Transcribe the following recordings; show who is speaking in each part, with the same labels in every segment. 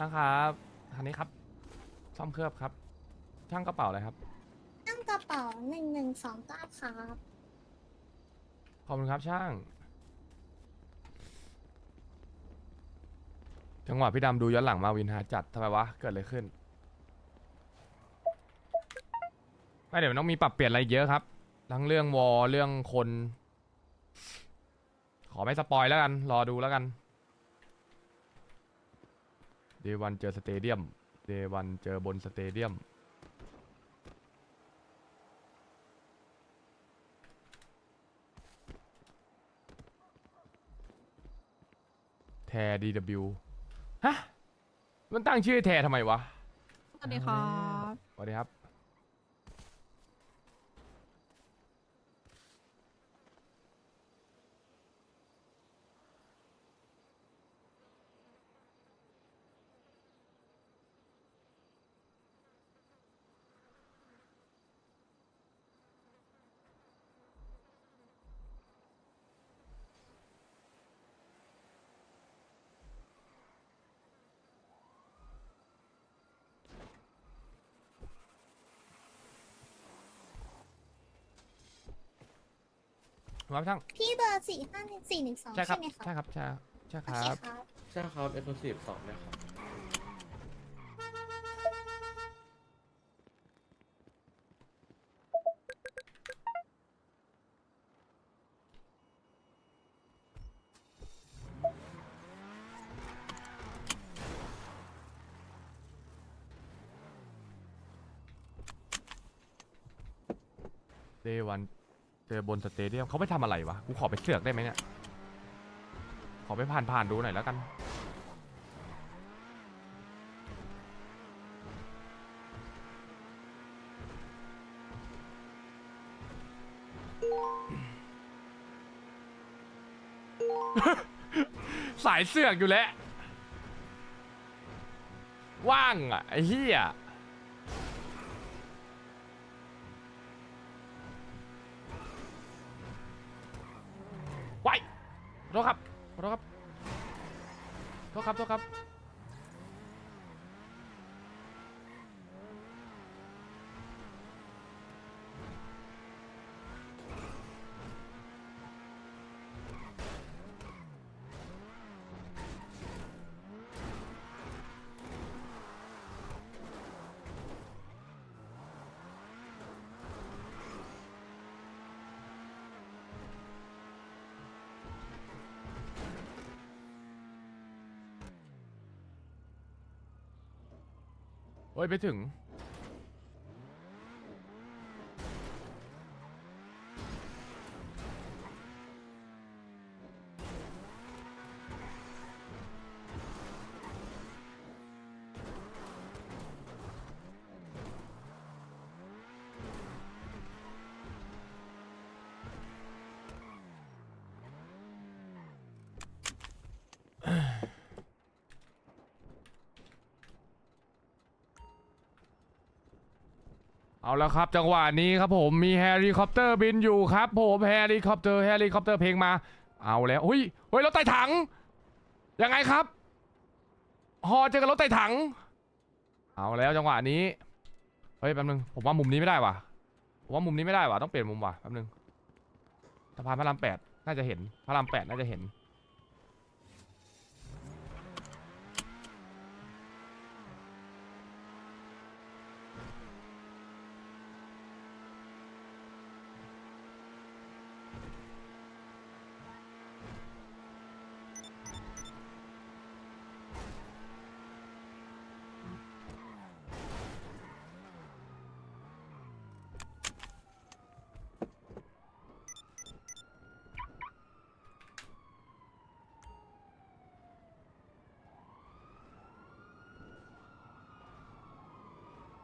Speaker 1: นะครับคันนี้ครับ ซ่อมเคลือบครับ ช่างกระเป๋าอะไรครับ
Speaker 2: ตั้งกระเป๋าหนึ่งหนึ่งสองเก้าครับ
Speaker 1: ขอบคุณครับช่าง จังหวะพี่ดำดูย้อนหลังมาวินหาจัดทำไมวะ เกิดอะไรขึ้น ไม่เดี๋ยวมันต้องมีปรับเปลี่ยนอะไรเยอะครับ ทั้งเรื่องวอลเรื่องคน ขอไม่สปอยแล้วกัน รอดูแล้วกัน เดวันเจอสเตเดียม เดวันเจอบนสเตเดียม แทดีดบิวฮะ มันตั้งชื่อแททำไมวะ
Speaker 3: สวัสดีครับ
Speaker 1: สวัสดีครับ ครับช่าง
Speaker 2: พี่เบอร์สี่ห้าหนึ่งสี่หนึ่งสอง
Speaker 1: ใช่ครั
Speaker 2: ใช่
Speaker 1: บ
Speaker 2: ไหมครับ
Speaker 1: ใช่ครับใช่ใช่ค
Speaker 2: โอ
Speaker 1: รั
Speaker 2: เค
Speaker 1: บ
Speaker 2: ครับ
Speaker 4: ใช่ครับเอ็กซ์คลูซีฟสองนะครับ
Speaker 1: เดวันเจอบนสเตเดียมเขาไปทำอะไรวะ กูขอไปเสือกได้ไหมเนี่ย ขอไปผ่านผ่านดูหน่อยแล้วกัน สายเสือกอยู่แล้ว ว่างอะ ไอ้เหี้ย ไว้ขอโทษครับขอโทษครับโท ษครับโทษครับ โอ้ยไปถึง เอาแล้วครับ จังหวะนี้ครับผมมีเฮลิคอปเตอร์บินอยู่ครับผมเฮลิคอปเตอร์เฮลิคอปเตอร์เพลงมา เอาแล้วเฮ้ยเฮ้ยรถไต่ถังยังไงครับฮอเจอกับรถไต่ถัง เอาแล้วจังหวะนี้เฮ้ยแป๊บนึงผมว่ามุมนี้ไม่ได้ว่ะผมว่ามุมนี้ไม่ได้ว่ะต้องเปลี่ยนมุมว่ะแป๊บนึงสะพานพระรามแปดน่าจะเห็นพระรามแปดน่าจะเห็น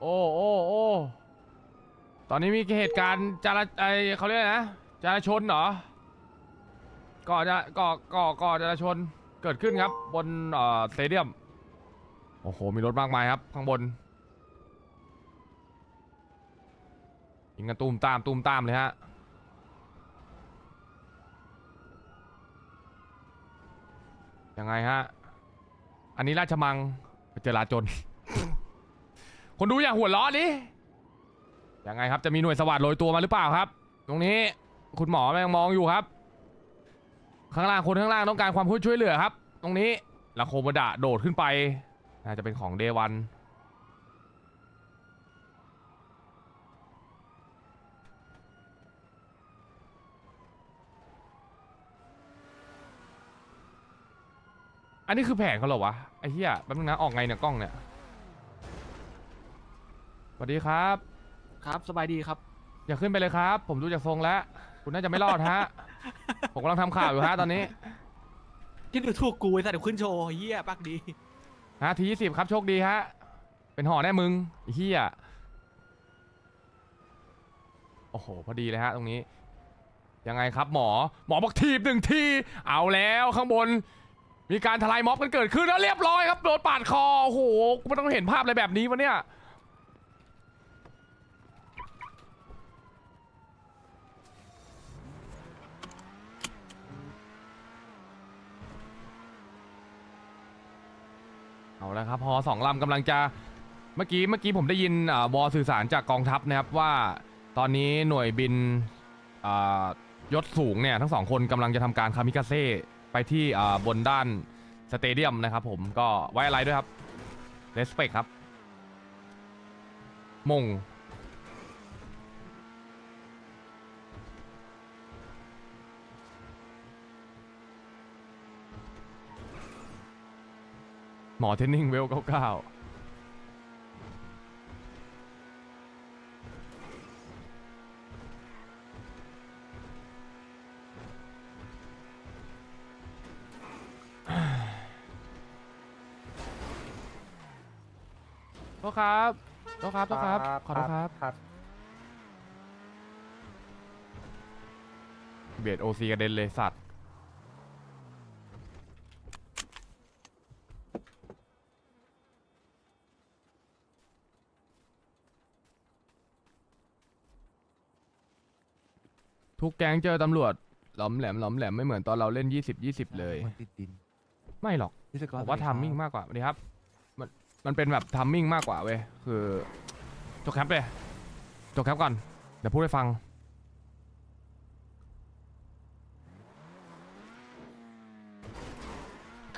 Speaker 1: โอ้โอ้โอ้ตอนนี้มีเหตุการณ์จราไอเขาเรียกอะไรนะจราชนเหรอก่อจะก่อก่อก่อจราชนเกิดขึ้นครับ บนเอ่อสเตเดียมโอ้โหมีรถมากมายครับ ข้างบนยิงกันตูมตามตูมตามเลยฮะยังไงฮะ อันนี้ราชมังเจราจน คนดูอย่าหัวล้อดิยังไงครับจะมีหน่วยสวัสดโรยตัวมาหรือเปล่าครับ ตรงนี้คุณหมอแม่งมองอยู่ครับ ข้างล่างคนข้างล่างต้องการความช่วยเหลือครับ ตรงนี้ล้วโคโมดะโดดขึ้นไปน่าจะเป็นของเดวันอันนี้คือแผนเขาเหรอวะไอ้เหี้ยแป๊บนึงนะออกไงเนี่ยกล้องเนี่ย วัสดีครับ
Speaker 3: ครับสบายดีครับ
Speaker 1: อย่าขึ้นไปเลยครับ ผมดูจากทรงแล้ว คุณน่าจะไม่รอดฮะ ผมกำลังทำข่าวอยู่ฮะตอนนี้
Speaker 3: ที่ดูถูกกูไอ้สัตว์เดี๋ยวขึ้นโชว์เฮียปักดี
Speaker 1: ฮะทียี่สิบครับโชคดีฮะ เป็นห่อแน่มึงไอ้เหี้ยโอ้โห พอดีเลยฮะตรงนี้ ยังไงครับหมอ หมอบอกทีบหนึ่งที เอาแล้วข้างบน มีการทลายม็อบกันเกิดขึ้นแล้วเรียบร้อยครับโดนปาดคอ โอ้โห กูไม่ต้องเห็นภาพอะไรแบบนี้วะเนี่ย แล้วครับพอสองลำกำลังจะเมื่อกี้เมื่อกี้ผมได้ยินอ่าวอสื่อสารจากกองทัพนะครับว่าตอนนี้หน่วยบินยศสูงเนี่ยทั้งสองคนกำลังจะทำการคามิกาเซ่ไปที่บนด้านสเตเดียมนะครับผมก็ไว้อะไรด้วยครับเลสเปกครับมง หมอเทนนิ่งเวลเก้าเก้าโทษครับโทษครับโทษครับ ขอโทษครับ
Speaker 5: ครับ
Speaker 1: เบียดโอซีกระเด็นเลยสัตว์ กแก๊งเจอตำรวจหลอมแหลมหลอมแหลมไม่เหมือนตอนเราเล่น20 20เลย
Speaker 5: มันติดดิน
Speaker 1: ไม่หรอก
Speaker 5: พิศกร
Speaker 1: ผมว่าทามมิ่งมากกว่าสวัสดีครับ มันมันเป็นแบบทามมิ่งมากกว่าเว้ย คือจบแคปเลยจบแคปก่อน เดี๋ยวพูดให้ฟัง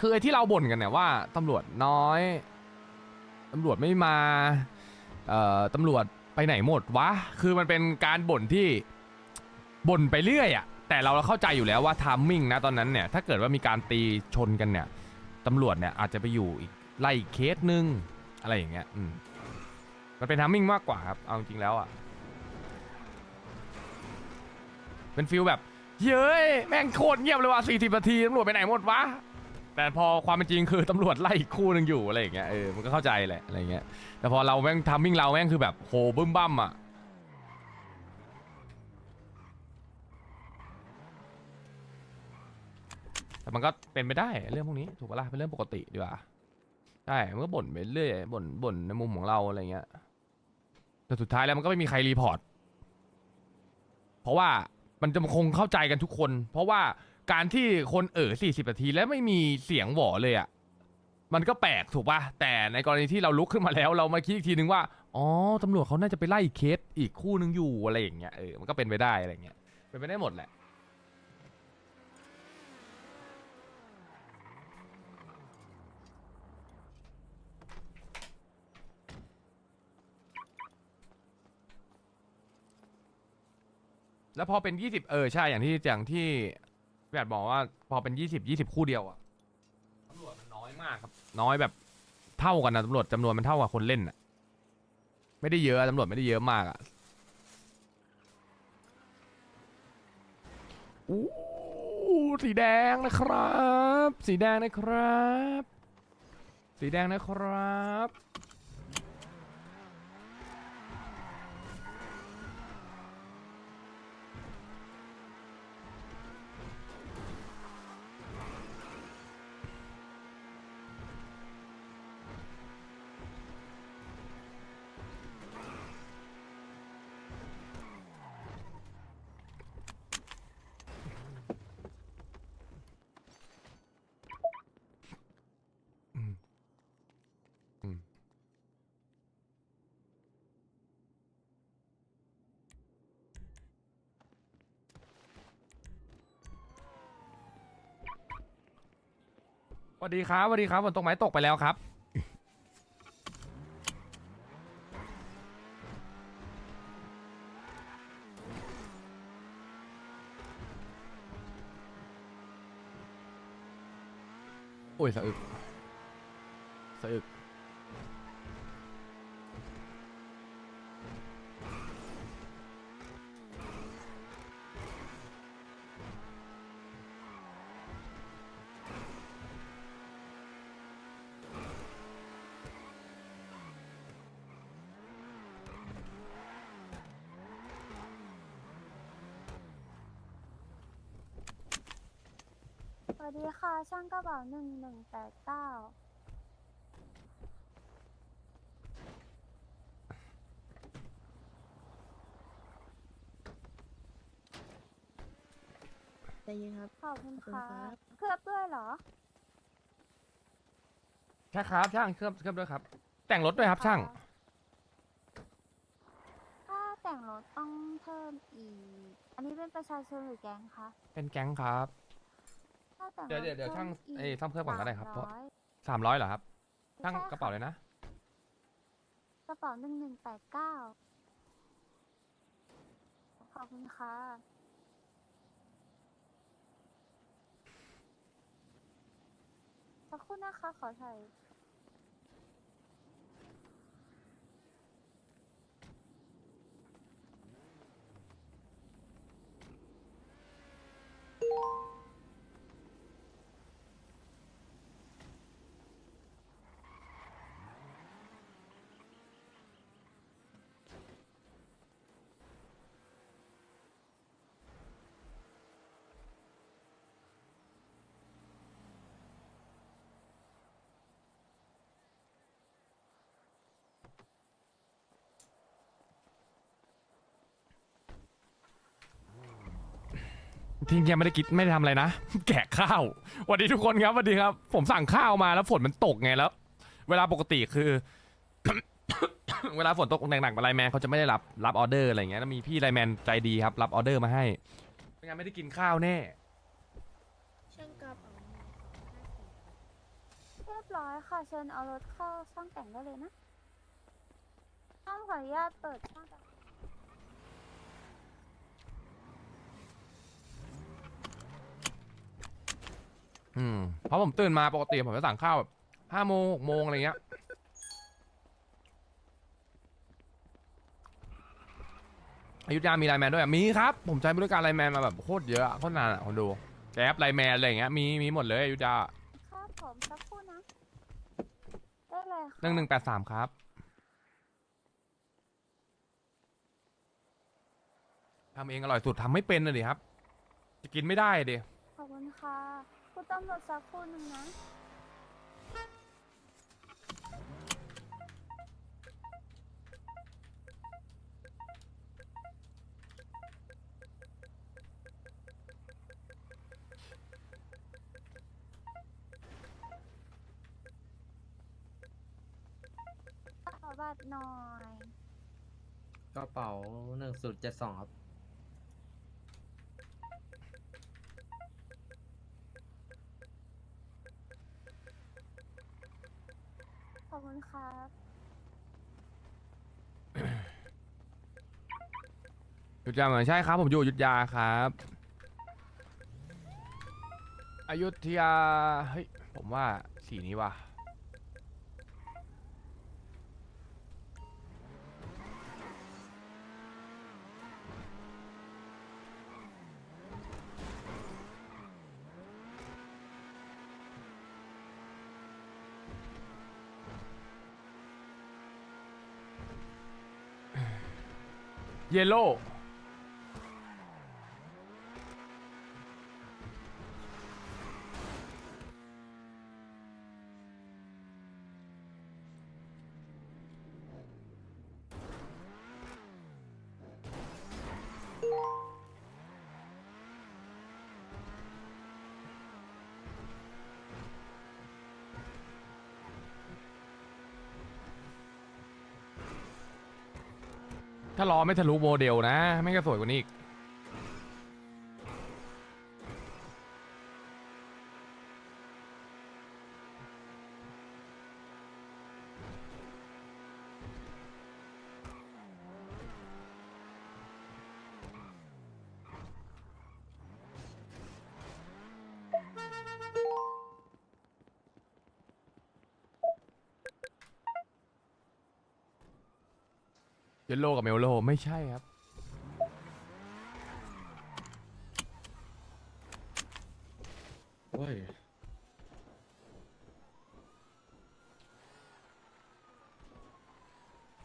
Speaker 1: คือไอ้ที่เราบ่นกันเนี่ยว่าตำรวจน้อย ตำรวจไม่มา เอ่อตำรวจไปไหนหมดวะ คือมันเป็นการบ่นที่ บ่นไปเรื่อยอะแต่เราเข้าใจอยู่แล้วว่าทามมิ่งนะตอนนั้นเนี่ยถ้าเกิดว่ามีการตีชนกันเนี่ยตำรวจเนี่ยอาจจะไปอยู่อีกไล่อีกเคสนึงอะไรอย่างเงี้ยอืมมันเป็นทามมิ่งมากกว่าครับเอาจริงแล้วอะเป็นฟิลแบบเย้ยแม่งโคตรเงียบเลยว่ะสี่สิบนาทีตำรวจไปไหนหมดวะแต่พอความเป็นจริงคือตำรวจไล่อีกคู่หนึ่งอยู่อะไรอย่างเงี้ยเออมันก็เข้าใจแหละอะไรอย่างเงี้ยแต่พอเราแม่งทามมิ่งเราแม่งคือแบบโหบึ้มบั้มอะ แต่มันก็เป็นไปได้เรื่องพวกนี้ถูกปะล่ะเป็นเรื่องปกติดีกว่าใช่มันก็บ่นไปเรื่อยบ่นบ่นในมุมของเราอะไรเงี้ยแต่สุดท้ายแล้วมันก็ไม่มีใครรีพอร์ตเพราะว่ามันจะคงเข้าใจกันทุกคน เพราะว่าการที่คนเออ40นาทีแล้วไม่มีเสียงหวอเลยอะมันก็แปลกถูกปะแต่ในกรณีที่เราลุกขึ้นมาแล้ว เรามาคิดอีกทีนึงว่าอ๋อตำรวจเขาน่าจะไปไล่เคสอีกคู่นึงอยู่อะไรอย่างเงี้ยเออมันก็เป็นไปได้อะไรเงี้ยเป็นไปได้หมดแหละ แล้วพอเป็นยี่สิบเออใช่อย่างที่อย่างที่พี่อาจบอกว่าพอเป็นยี่สิบยี่สิบคู่เดียวอะตำรวจมันน้อยมากครับ น้อยแบบเท่ากันนะตำรวจจำนวนมันเท่ากับคนเล่นอะไม่ได้เยอะตำรวจไม่ได้เยอะมากอะอู้สีแดงนะครับ สีแดงนะครับ สีแดงนะครับ วัสดีครับสวัสดีครับฝนตกไหมตกไปแล้วครับ โอ้ยสะอึกสะอึก
Speaker 5: ดีค่ะ ช่างกระเป๋าหนึ่งหนึ่งแปดเก้า
Speaker 6: ใจเย็นครับ
Speaker 5: ขอบคุณ
Speaker 6: ขอบคุณ
Speaker 5: ค่ะ
Speaker 6: ครับ
Speaker 5: เคลือบด้วยเหรอ
Speaker 1: ใช่ครับช่างเคลือบเคลือบด้วยครับ แต่งรถด้วยครับช่าง
Speaker 5: ถ้าแต่งรถต้องเพิ่มอีก อันนี้เป็นประชาชนหรือแก๊งคะ
Speaker 1: เป็นแก๊งครับ
Speaker 5: ถ้าแต่ง
Speaker 1: เดี๋ยวเดี๋ยวเดี๋ยว
Speaker 5: รถ
Speaker 1: ช่าง
Speaker 5: พิ่ม
Speaker 1: เอ้ยซ่อมเครื่องก่อนก็ได้ครับเพราะ
Speaker 5: 300
Speaker 1: สามร้อยเหรอครับช่าง
Speaker 5: ใค่
Speaker 1: กระเป๋าเลยนะ
Speaker 5: กระเป๋าหนึ่งหนึ่งแปดเก้าขอบคุณค่ะสักครู่นะคะขอถ่าย
Speaker 1: ที่ยังไม่ได้กินไม่ได้ทำอะไรนะ แกะข้าวสวัสดีทุกคนครับสวัสดีครับ ผมสั่งข้าวมาแล้วฝนมันตกไงแล้ว เวลาปกติคือ เวลาฝนตกหนักๆไลน์แมนเขาจะไม่ได้รับรับออเดอร์อะไรอย่างเงี้ยแล้วมีพี่ไลน์แมนใจดีครับ รับออเดอร์มาให้ไม่งั้นไม่ได้กินข้าวแน่
Speaker 6: ช่างกระเป๋า
Speaker 5: เรียบร้อยค่ะเชิญเอารถเข้าช่องแต่งได้เลยนะต้องขออนุญาตเปิดช่องแต่ง
Speaker 1: อืมเพราะผมตื่นมาปกติผมจะสั่งข้าวแบบห้าโมงหกโมงอะไรเงี้ย อยุธยามีไลน์แมนด้วยอะมีครับ ผมใช้บริการไลน์แมนมาแบบโคตรเยอะอะโคตรนานอะคนดูแก๊ปไลน์แมนอะไรอย่างเงี้ยมีมีหมดเลยอยุธยา
Speaker 5: ครับผมสักครู่นะ ได้เลยค่ะ
Speaker 1: หนึ่งหนึ่งแปดสามครับ ทำเองอร่อยสุดทำไม่เป็นเลยดิครับ จะกินไม่ได้ดิ
Speaker 5: ขอบคุณค่ะ คุณตำรวจสักครู่หนึ่งนะ ขอบัตรหน่อย
Speaker 4: กระเป๋าหนึ่งศูนย์เจ็ดสองครับ
Speaker 5: ขอบ คุณครับ
Speaker 1: หยุดยาเหมือนใช่ครับ ผมอยู่อยุธยาครับอยุธยาเฮ้ยผมว่าสีนี้ว่ะ เถ้าล้อไม่ทะลุโมเดลนะ ไม่ก็สวยกว่านี้อีก ยลโลกับเมลโลไม่ใช่ครับ
Speaker 7: โอ้ย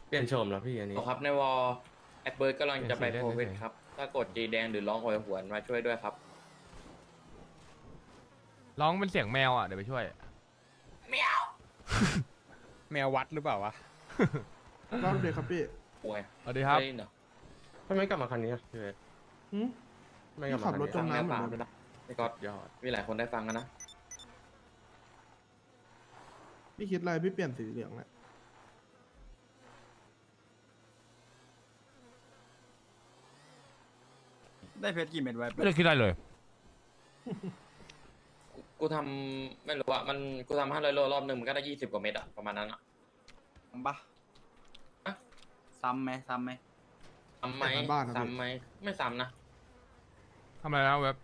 Speaker 7: เปลี่ยนโฉมแล้วพี่อันนี้
Speaker 8: ครับในวอลแอดเบิร์ดกำลังจะไป
Speaker 1: เดี๋ยว
Speaker 8: โพ
Speaker 1: สิ
Speaker 8: เว
Speaker 1: เดี๋ยวสิ
Speaker 8: ทครับ ถ้ากดจีแดงหรือร้องโหยหวนมาช่วยด้วยครับ
Speaker 1: ร้องเป็นเสียงแมวอะ เดี๋ยวไปช่วย
Speaker 3: แมววัดหรือเปล่าวะ
Speaker 9: รอบเดียวครับพี่
Speaker 8: ป่วย
Speaker 1: สวัสดีครับ
Speaker 8: ได้ยินเหรอ
Speaker 7: ทำไมกลับมาคันนี้อะพี่เวท
Speaker 9: หืม
Speaker 7: ทำไม่กลับมาคัน
Speaker 9: ขับรถ
Speaker 7: นี้
Speaker 9: จ
Speaker 8: ฟั
Speaker 9: ม
Speaker 8: ง
Speaker 9: น้ำ
Speaker 8: แม่
Speaker 9: เหมือน
Speaker 8: ปาม
Speaker 9: เดิม
Speaker 8: ด้วยนะพี่ก๊อต
Speaker 7: ยอด
Speaker 8: มีหลายคนได้ฟังกันนะ
Speaker 9: พี่คิดอะไรพี่เปลี่ยนสีเหลืองแหละ
Speaker 3: ได้เพชรกี่เม็ดไว้
Speaker 1: ไม่ได้คิดอะไรเลย
Speaker 8: กูทำไม่รู้อะมันกูทำห้าร้อยโลรอบหนึ่งมันก็ได้ยี่สิบกว่าเม็ดอะประมาณนั้นอะ
Speaker 3: ปะ
Speaker 8: อะ
Speaker 3: ซ้ำไหมซ้ำไหม
Speaker 8: ซ้ำไหม
Speaker 9: อยากงานบ้านนะ
Speaker 8: ซ้ำ
Speaker 9: พี่
Speaker 8: ไหมไม่ซ้ำนะ
Speaker 1: ทำอะไรนะเว็บ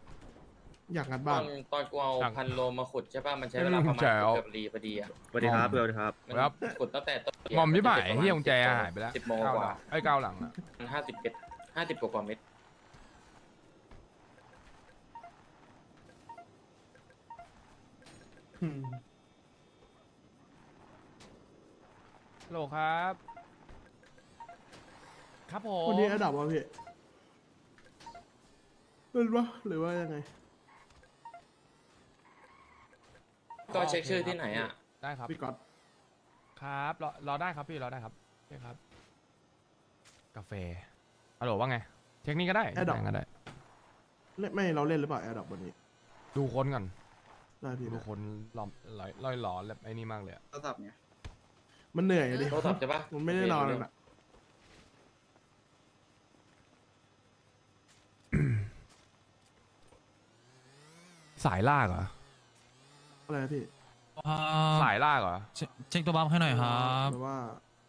Speaker 9: อยากงัด
Speaker 8: ต
Speaker 9: บ้า
Speaker 8: อนน ตอนกูเอา
Speaker 1: สั่ง
Speaker 8: พันโลมาขุดใช่ป่ะมันใช้
Speaker 1: ไม่
Speaker 8: เว
Speaker 1: รู้
Speaker 8: ลาประมาณ
Speaker 1: แจ๋ว
Speaker 8: เกือบรีพอดีอะ
Speaker 1: สวัสดีครับ
Speaker 7: สวัสดีครับ
Speaker 8: มัน
Speaker 1: ครับ
Speaker 8: ขุดตั้งแต่ต้น
Speaker 1: งอมยี่บ่ายเฮียกุญแจหายไปแล้ว
Speaker 8: สิบโมง
Speaker 1: เก้ากห
Speaker 8: ว่า
Speaker 1: ลังไอ้ยเก้าหลังอะ
Speaker 8: ห้าสิบเอ็ดห้าสิบกว่าเม็ด
Speaker 9: อืม
Speaker 1: ฮัลโหลครับ ครับผม
Speaker 9: วันนี้อันดับวะพี่เป็นปะหรือว่ายังไง
Speaker 8: ก็เช็คชื่อที่ไหนอะ
Speaker 1: ได้ครับ
Speaker 9: พี่ก๊อต
Speaker 1: ครับรอรอได้ครับพี่รอได้ครับโอเคครับ กาแฟฮัลโหลว่าไงเช็คนี่ก็ได้ไหนก็ได้
Speaker 9: เล่นไม่เราเล่นหรือเปล่าแอร์ดับวันนี้
Speaker 1: ดูคนก่อน
Speaker 9: ได้พี่
Speaker 1: ดู
Speaker 9: นะ
Speaker 1: คนหลอมลอยลอยหลอนแบบไอ้นี่มากเลยอะ
Speaker 3: โทรศัพท์ไง
Speaker 9: มันเหนื่อยอะดิ
Speaker 8: โทรศัพท์ใช่ปะ
Speaker 9: มันไม่ได้นอนเลยน่ะ
Speaker 1: สายลากเหรอ
Speaker 9: อะไรนะพี่
Speaker 1: สายลากเหรอ
Speaker 10: เช็คเช็คตัวบัฟให้หน่อยครับ
Speaker 9: แต่ว่า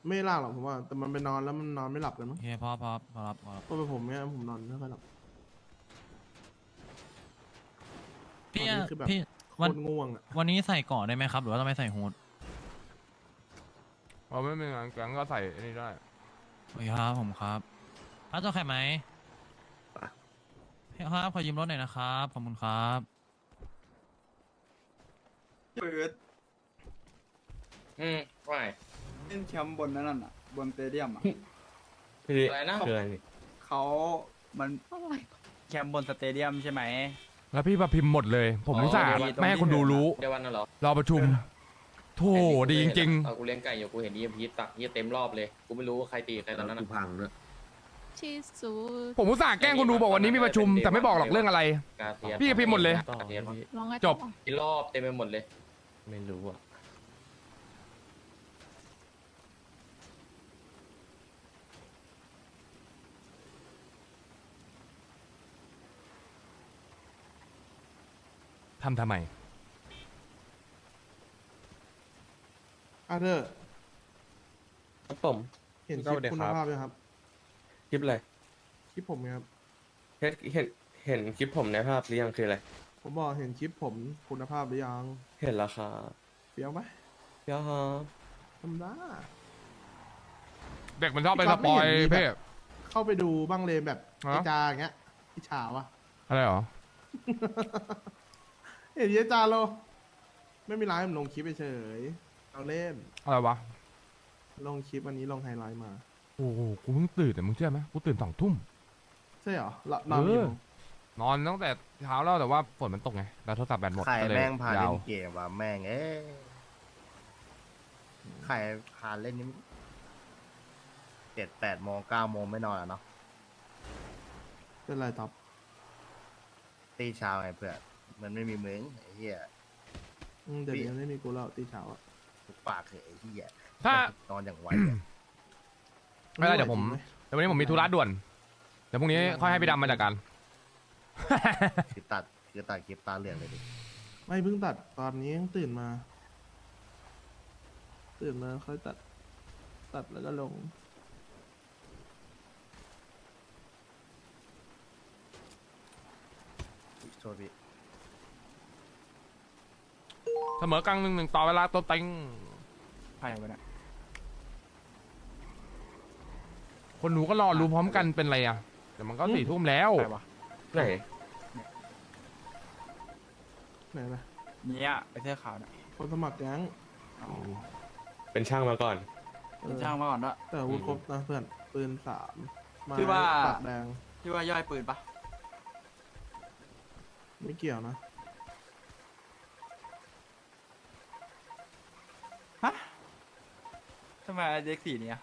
Speaker 9: ไม่ล่าหรอกผมว่า แต่มันไปนอนแล้วมันนอนไม่หลับกันมั้
Speaker 10: โองเคพอพอพอรับพอรับ
Speaker 9: เพราะเป็นผมเนี่ยผมนอนไม่ค่อยหลับ
Speaker 10: พี่
Speaker 9: ตอนนี้คือแบบ
Speaker 10: พี่
Speaker 9: โค
Speaker 10: วัน
Speaker 9: ตรง่วงอะ
Speaker 10: วันนี้ใส่ก่อนได้ไหมครับ หรือว่าต้องไปใส่ฮูด
Speaker 1: เราไม่มีงานแก๊งก็ใส่ไอ้นี่ได้
Speaker 10: โอเคครับผมครับรับเจ้าแขกไหมพี่ครับขอยืมรถหน่อยนะครับขอบคุณครับ
Speaker 3: ปืด
Speaker 8: อืมว่าไง
Speaker 3: เล่นแชมป์บนนั่นน่ะ บนสเตเดียมอะ
Speaker 7: พี่
Speaker 8: อะไรนะ
Speaker 7: คืออะไรนี่
Speaker 3: เขามันแชมป์บนสเตเดียมใช่ไหม
Speaker 1: แล้วพี่มาพิมพ์หมดเลย ผมรู้สึก
Speaker 3: อ๋อเดี๋ยว
Speaker 1: ไม่ให้คนดูรู้
Speaker 8: เดี๋ยววันนั้นเหรอ
Speaker 1: รอประชุมโธ่ดีจริง
Speaker 8: เออกูเลี้ยงไก่อยู่กูเห็นยีพีตักเหียเต็มรอบเลย กูไม่รู้ว่าใครตีใครตอนนั้นนะ
Speaker 6: ที่สุ
Speaker 1: ๆผมอุตส่าห์แกล้งคนดูบอกวันนี้มีประชุมแต่ไม่บอกหรอกเรื่องอะไร
Speaker 8: กาเทียน
Speaker 1: พี่ก็พิมพ์หมดเลย
Speaker 7: ต่อกา
Speaker 8: เทียนวะ
Speaker 7: พี่
Speaker 6: ลองไง
Speaker 1: จบ
Speaker 6: ต่อ
Speaker 8: กี่รอบเต็มไปหมดเลย
Speaker 7: ไม่รู้อะ
Speaker 1: ทำทำไม
Speaker 9: อาเธอร์
Speaker 7: ครับผม
Speaker 9: เห็นค
Speaker 7: ก็
Speaker 9: ลิป
Speaker 7: เดี๋ยว
Speaker 9: คุณ
Speaker 7: ครับ
Speaker 9: ภาพยังครับ
Speaker 7: คลิปอะไร
Speaker 9: คลิปผมไงครับ
Speaker 7: เห็นเห็นเห็นคลิปผมในภาพหรือยังคืออะไร
Speaker 9: ผมบอกเห็นคลิปผมคุณภาพหรือยัง
Speaker 7: เห็นแล้วครับ
Speaker 9: เปรี้ยวไหม
Speaker 7: ยอด
Speaker 9: ธรรมดา
Speaker 1: เด็กมันชอบไป
Speaker 9: พี่
Speaker 1: ส
Speaker 9: ก๊อฟ
Speaker 1: ปอย
Speaker 9: ไม่เห็นมีแบบ
Speaker 1: เพ่
Speaker 9: เข้าไปดูบ้างเลยแบบ
Speaker 1: ฮะ
Speaker 9: ไอจาอย่างเงี้ยอิจฉาวะ
Speaker 1: อะไรเหรอ
Speaker 9: เห็นเยจาโลไม่มีไลฟ์ผมลงคลิปเฉยๆเอาเล่น
Speaker 1: อะไรวะ
Speaker 9: ลงคลิปวันนี้ลงไฮไลท์มา
Speaker 1: โอ้โห กูเพิ่งตื่นแต่มึงเชื่อไหมกูตื่นสองทุ่ม
Speaker 9: ใช่เหรอละนอนกี่โมง
Speaker 1: นอนตั้งแต่เช้าแล้วแต่ว่าฝนมันตกไงแล้วโทรศัพท์แบตหมด
Speaker 11: ไข่
Speaker 1: ก็เลย
Speaker 11: แม่งพาเล่
Speaker 1: ยาว
Speaker 11: นเกมว่ะแม่งเอ้ยไข่พาเล่นนี่เจ็ดแปดโมงเก้าโมงไม่นอนอะเนาะ
Speaker 9: เป็นไรท็อป
Speaker 11: ตีเช้าไงเพื่อนมันไม่มีมึงไอ้เหี้ย
Speaker 9: อืมเดี๋ยว
Speaker 11: พี่
Speaker 9: นี้ไม่มีกูแล้วตีเช้าอะ
Speaker 11: ทุกปากเถอะไอ้เหี้ย
Speaker 1: ถ้า
Speaker 11: นอนอย่างไวอะ
Speaker 1: ไม่ได้เดี๋ยวผม
Speaker 9: จริงไห
Speaker 1: เดี๋ยววันนี้ผมมีธุระด่วน เดี๋ยวพรุ่งนี้ค่อยให้พี่ดำมาจัดการ
Speaker 11: คือตัดคือตัดคลิปตาเหลืองเลยดิ
Speaker 9: ไม่เพิ่งตัดตอนนี้ยังตื่นมา ตื่นมาค่อยตัด ตัดแล้วก็ลง
Speaker 11: โทษพี่
Speaker 1: เสมอกลางหนึ่งหนึ่งต่อเวลาตัวเต็ง
Speaker 3: ใครวะเนี่ย
Speaker 1: คคนหนูก็รอรู้พร้อมกันเป็นไรอะเดี๋ยวมันก็สี่ทุ่มแล้ว
Speaker 3: ไปวะ
Speaker 7: ไหน
Speaker 9: ไหนนะ
Speaker 3: เนี่ยไปเสื้อขาวเนี่ย
Speaker 9: คนสมัครแก๊ง
Speaker 7: เป็นช่างมาก่อน
Speaker 3: เป็นช่างมาก่อนด้วย
Speaker 9: แต่อาวุธครบนะเพื่อนปืนสามไม้
Speaker 3: ที่ว่า
Speaker 9: ปากแดง
Speaker 3: ที่ว่าย่อยปืนปะ
Speaker 9: ไม่เกี่ยวนะ
Speaker 3: ฮะทำไมเด็กสีเนี่ย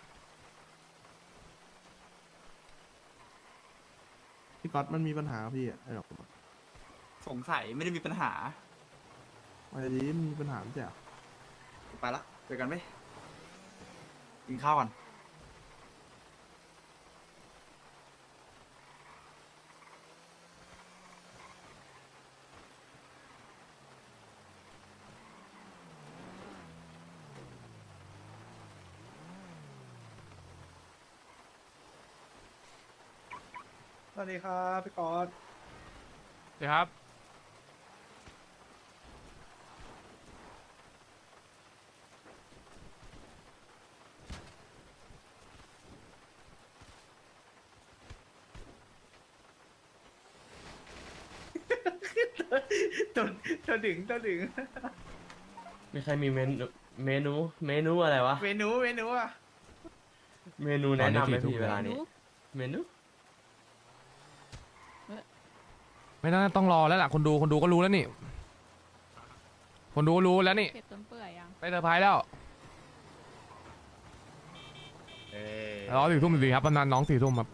Speaker 9: พี่ก๊อตมันมีปัญหากับพี่อะไอ้ดอก
Speaker 3: สงสัยไม่ได้มีปัญหา
Speaker 9: ไอ้ดีมันมีปัญหาไม่ใช่เหรอ
Speaker 3: ไปละ เจอกันไหมกินข้าวก่อน
Speaker 9: วัสดีครับพี่ก๊อต
Speaker 1: เดี๋ยวครับ
Speaker 11: ตัวตัวดึงตัวดึง
Speaker 7: มีใครมีเมนูเมนูเมนูอะไรวะ
Speaker 11: เมนูเมนูอะ
Speaker 7: เมนูแนะนำไหม
Speaker 1: ตอนนี้สี่ทุ่
Speaker 7: พี่
Speaker 1: ม
Speaker 7: เวลานี้ เมนู
Speaker 1: ไม่น่าต้องรอแล้วล่ะคนดูคนดูก็รู้แล้วนี่ คนดูก็รู้แล้วนี่
Speaker 6: เก็บต้นเปื่อยยัง
Speaker 1: ไปเซอร์ไพรส์แล้ว
Speaker 11: เอ้ย
Speaker 1: รอสี่ทุ่มสี่ครับประมาณน้องสี่ทุ่มครับ